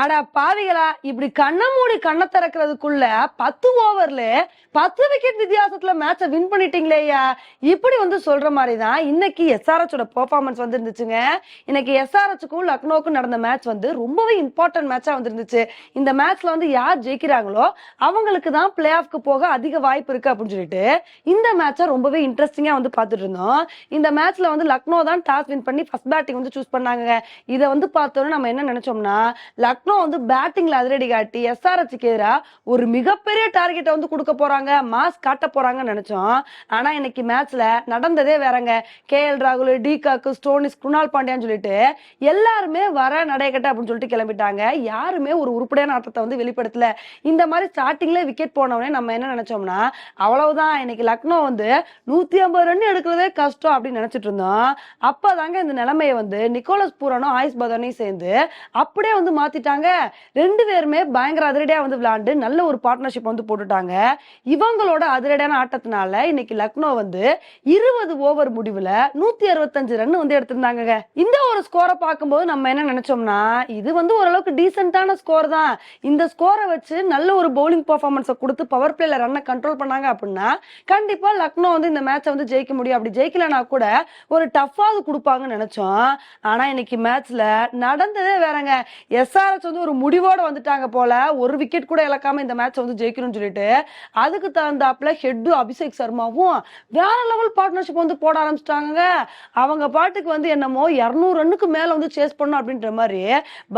அட பாவிகளா இப்படி கண்ண மூடி கண்ணை திறக்கிறதுக்குள்ள பத்து ஓவர்ல பத்து விக்கெட் வித்தியாசத்துல மேட்ச வின் பண்ணிட்டீங்களேயா இப்படி வந்து சொல்ற மாதிரி தான் இன்னைக்கு எஸ்ஆர்எச்சோட பெர்ஃபார்மன்ஸ் வந்து இருந்துச்சுங்க இன்னைக்கு எஸ்ஆர்எச்சுக்கும் லக்னோவுக்கும் நடந்த மேட்ச் வந்து ரொம்பவே இம்பார்ட்டன்ட் மேட்சா வந்துருந்துச்சு. இந்த மேட்ச்ல வந்து யார் ஜெயிக்கிறாங்களோ அவங்களுக்கு தான் பிளே ஆஃப்க்கு போக அதிக வாய்ப்பு இருக்கு அப்படின்னு சொல்லிட்டு இந்த மேட்சை ரொம்பவே இன்ட்ரெஸ்டிங்கா வந்து பார்த்துட்டு இருந்தோம். இந்த மேட்ச்ல வந்து லக்னோ தான் டாஸ் வின் பண்ணி ஃபர்ஸ்ட் பேட்டிங் வந்து சூஸ் பண்ணாங்க இதை வந்து பார்த்தோன்னு நம்ம என்ன நினைச்சோம்னா லக்னோ வந்து பேட்டிங்ல அதிரடி காட்டி எஸ்ஆர்எச்சுக்கு எதிராக ஒரு மிகப்பெரிய டார்கெட்டை வந்து கொடுக்க போறாங்க. மாஸ் காட்ட போறாங்கன்னு நினைச்சோம். ஆனா இன்னைக்கு மேட்ச்ல நடந்ததே வேறங்க. கே எல் ராகுல் டி காக்கு ஸ்டோனிஸ் குணால் பாண்டியான்னு சொல்லிட்டு எல்லாருமே வர நடையக்கட்ட அப்படின்னு சொல்லிட்டு கிளம்பிட்டாங்க. யாருமே ஒரு உருப்படியான ஆட்டத்தை வந்து வெளிப்படுத்தல. இந்த மாதிரி ஸ்டார்டிங்ல விக்கெட் போனவனே நம்ம என்ன நினைச்சோம்னா அவ்வளவுதான். இன்னைக்கு லக்னோ வந்து நூத்தி ஐம்பது ரன் எடுக்கிறதே கஷ்டம் அப்படின்னு நினைச்சிட்டு இருந்தோம். அப்பதாங்க இந்த நிலைமையை வந்து நிக்கோலஸ் பூரனும் ஆயுஷ் பதனையும் சேர்ந்து அப்படியே வந்து மாத்திட்டாங்க. ரெண்டு பேருமே பயங்கர அதிரடியா வந்து விளையாண்டு நல்ல ஒரு பார்ட்னர்ஷிப் வந்து போட்டுட்டாங்க. இவங்களோட அதிரடியான ஆட்டத்தினால இன்னைக்கு லக்னோ வந்து இருபது ஓவர் முடிவுல நூத்தி அறுபத்தஞ்சு ரன் வந்து எடுத்திருந்தாங்க இந்த ஒரு ஸ்கோரை பார்க்கும்போது நம்ம என்ன நினைச்சோம்னா இது வந்து ஓரளவுக்கு டீசென்டான ஸ்கோர் தான். இந்த ஸ்கோரை வச்சு நல்ல ஒரு பவுலிங் பர்ஃபார்மன்ஸை கொடுத்து பவர் பிளேல ரன்னை கண்ட்ரோல் பண்ணாங்க அப்படின்னா கண்டிப்பா லக்னோ வந்து இந்த மேட்சை வந்து ஜெயிக்க முடியும். அப்படி ஜெயிக்கலனா கூட ஒரு டஃப்பாவது கொடுப்பாங்கன்னு நினைச்சோம். ஆனா இன்னைக்கு மேட்ச்ல நடந்ததே வேறங்க. மேட்ச் வந்து ஒரு முடிவோட வந்துட்டாங்க போல. ஒரு விக்கெட் கூட இழக்காம இந்த மேட்ச் வந்து ஜெயிக்கணும்னு சொல்லிட்டு அதுக்கு தகுந்தாப்புல ஹெட்டு அபிஷேக் சர்மாவும் வேற லெவல் பார்ட்னர்ஷிப் வந்து போட ஆரம்பிச்சிட்டாங்க அவங்க பாட்டுக்கு வந்து என்னமோ இரநூறு ரன்னுக்கு மேல வந்து சேஸ் பண்ணும் அப்படின்ற மாதிரி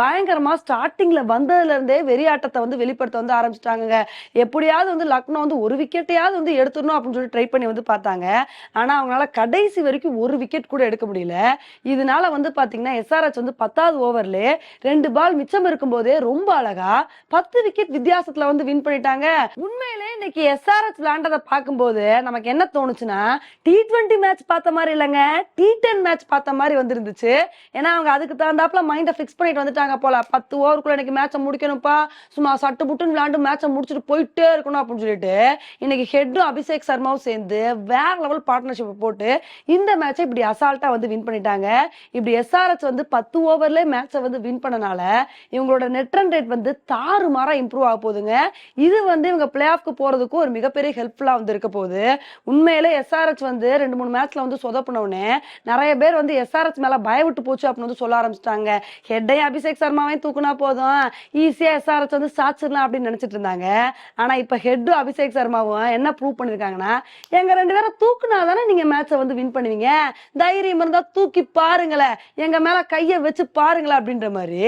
பயங்கரமா ஸ்டார்டிங்ல வந்ததுல இருந்தே வெறியாட்டத்தை வந்து வெளிப்படுத்த வந்து ஆரம்பிச்சிட்டாங்க எப்படியாவது வந்து லக்னோ வந்து ஒரு விக்கெட்டையாவது வந்து எடுத்துடணும் அப்படின்னு சொல்லி ட்ரை பண்ணி வந்து பார்த்தாங்க. ஆனா அவங்களால கடைசி வரைக்கும் ஒரு விக்கெட் கூட எடுக்க முடியல. இதனால வந்து பாத்தீங்கன்னா எஸ்ஆர்எச் வந்து பத்தாவது ஓவர்ல ரெண்டு பால் மிச்சம் இருக்கும்போதே ரொம்ப அழகா பத்து விக்கெட் வித்தியாசத்துல வந்து வின் பண்ணிட்டாங்க. உண்மையிலே இன்னைக்கு எஸ்ஆர்எஸ் விளையாண்டதை பார்க்கும்போது நமக்கு என்ன தோணுச்சுன்னா டி டுவெண்ட்டி மேட்ச் பார்த்த மாதிரி இல்லைங்க. டி டென் மேட்ச் பார்த்த மாதிரி வந்துருந்துச்சு. ஏன்னா அவங்க அதுக்கு தகுந்தாப்புல மைண்டை ஃபிக்ஸ் பண்ணிட்டு வந்துட்டாங்க போல. பத்து ஓவருக்குள்ள இன்னைக்கு மேட்சை முடிக்கணும்ப்பா. சும்மா சட்டு புட்டுன்னு விளையாண்டு மேட்சை முடிச்சுட்டு போயிட்டே இருக்கணும் அப்படின்னு சொல்லிட்டு இன்னைக்கு ஹெட்டும் அபிஷேக் சர்மாவும் சேர்ந்து வேற லெவல் பார்ட்னர்ஷிப் போட்டு இந்த மேட்சை இப்படி அசால்ட்டா வந்து வின் பண்ணிட்டாங்க. இப்படி எஸ்ஆர்எஸ் வந்து பத்து ஓவர்ல மேட்சை வந்து வின் பண்ணனால இவங்களோட நெட் ரன் ரேட் வந்து தாறுமாறா இம்ப்ரூவ் ஆக போகுதுங்க. இது வந்து இவங்க பிளே ஆஃப்க்கு போறதுக்கும் ஒரு மிகப்பெரிய ஹெல்ப்ஃபுல்லா வந்து இருக்க போகுது. உண்மையிலே எஸ்ஆர்எச் வந்து ரெண்டு மூணு மேட்ச்ல வந்து சொதப்பினவுடனே நிறைய பேர் வந்து எஸ்ஆர்எச் மேல பயவிட்டு போச்சு அப்படின்னு வந்து சொல்ல ஆரம்பிச்சிட்டாங்க. ஹெட்டையும் அபிஷேக் சர்மாவையும் தூக்குனா போதும். ஈஸியா எஸ்ஆர்எச் வந்து சாச்சிடலாம் அப்படின்னு நினைச்சிட்டு இருந்தாங்க. ஆனா இப்ப ஹெட்டும் அபிஷேக் சர்மாவும் என்ன ப்ரூவ் பண்ணிருக்காங்கன்னா எங்க ரெண்டு பேரும் தூக்குனா தானே நீங்க மேட்சை வந்து வின் பண்ணுவீங்க. தைரியம் இருந்தா தூக்கி பாருங்களேன். எங்க மேல கைய வச்சு பாருங்களேன் அப்படின்ற மாதிரி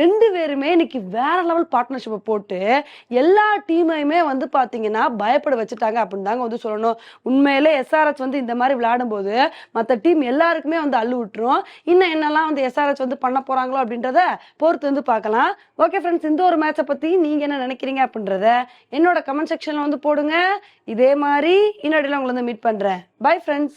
ரெண்டு பேரும் இன்னைக்கு வேற லெவல் பார்ட்னர்ஷிப்பை போட்டு எல்லா டீமையுமே வந்து பார்த்தீங்கன்னா பயப்பட வச்சுட்டாங்க அப்படின்னு தாங்க வந்து சொல்லணும். உண்மையிலே எஸ்ஆர்எச் வந்து இந்த மாதிரி விளையாடும் போது மற்ற டீம் எல்லாருக்குமே வந்து அள்ளு விட்டுரும். இன்னும் என்னெல்லாம் வந்து எஸ்ஆர்எச் வந்து பண்ண போறாங்களோ அப்படின்றத பொறுத்து வந்து பார்க்கலாம். ஓகே ஃப்ரெண்ட்ஸ் இந்த ஒரு மேட்சை பற்றி நீங்க என்ன நினைக்கிறீங்க அப்படின்றத என்னோட கமெண்ட் செக்ஷன்ல வந்து போடுங்க. இதே மாதிரி இன்னொடையில உங்களை வந்து மீட் பண்றேன். Bye friends